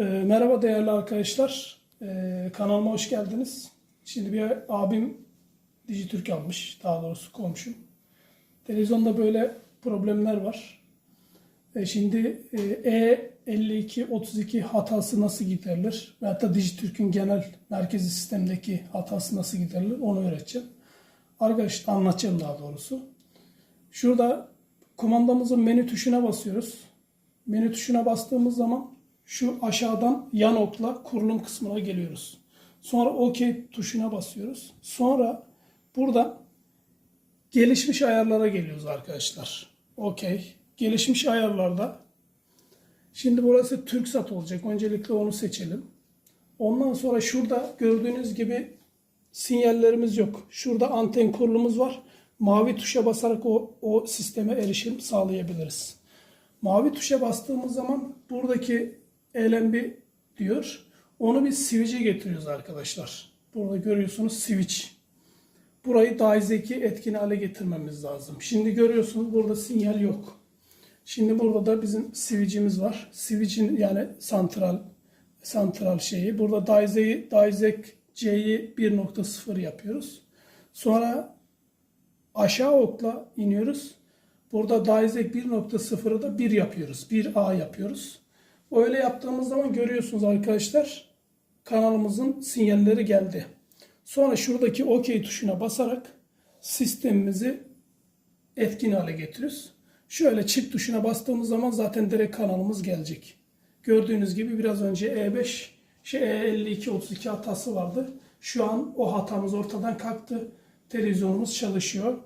Ee, merhaba değerli arkadaşlar. Ee, kanalıma hoş geldiniz. Şimdi bir abim Dijitürk almış. Daha doğrusu komşum. Televizyonda böyle problemler var. E, şimdi e, E5232 hatası nasıl giderilir? Ve hatta Dijitürk'ün genel merkezi sistemdeki hatası nasıl giderilir? Onu öğreteceğim. Arkadaşlar anlatacağım daha doğrusu. Şurada kumandamızın menü tuşuna basıyoruz. Menü tuşuna bastığımız zaman şu aşağıdan yan okla kurulum kısmına geliyoruz. Sonra OK tuşuna basıyoruz. Sonra burada gelişmiş ayarlara geliyoruz arkadaşlar. OK. Gelişmiş ayarlarda şimdi burası TürkSat olacak. Öncelikle onu seçelim. Ondan sonra şurada gördüğünüz gibi sinyallerimiz yok. Şurada anten kurulumuz var. Mavi tuşa basarak o, o sisteme erişim sağlayabiliriz. Mavi tuşa bastığımız zaman buradaki LNB diyor. Onu bir switch'e getiriyoruz arkadaşlar. Burada görüyorsunuz switch. Burayı daha zeki etkin hale getirmemiz lazım. Şimdi görüyorsunuz burada sinyal yok. Şimdi burada da bizim switch'imiz var. Switch'in yani santral santral şeyi. Burada Daize'yi Daizek C'yi 1.0 yapıyoruz. Sonra aşağı okla iniyoruz. Burada Daizek 1.0'ı da 1 yapıyoruz. 1A yapıyoruz. Öyle yaptığımız zaman görüyorsunuz arkadaşlar kanalımızın sinyalleri geldi. Sonra şuradaki OK tuşuna basarak sistemimizi etkin hale getiriyoruz. Şöyle çift tuşuna bastığımız zaman zaten direkt kanalımız gelecek. Gördüğünüz gibi biraz önce E5 şey E5232 hatası vardı. Şu an o hatamız ortadan kalktı. Televizyonumuz çalışıyor.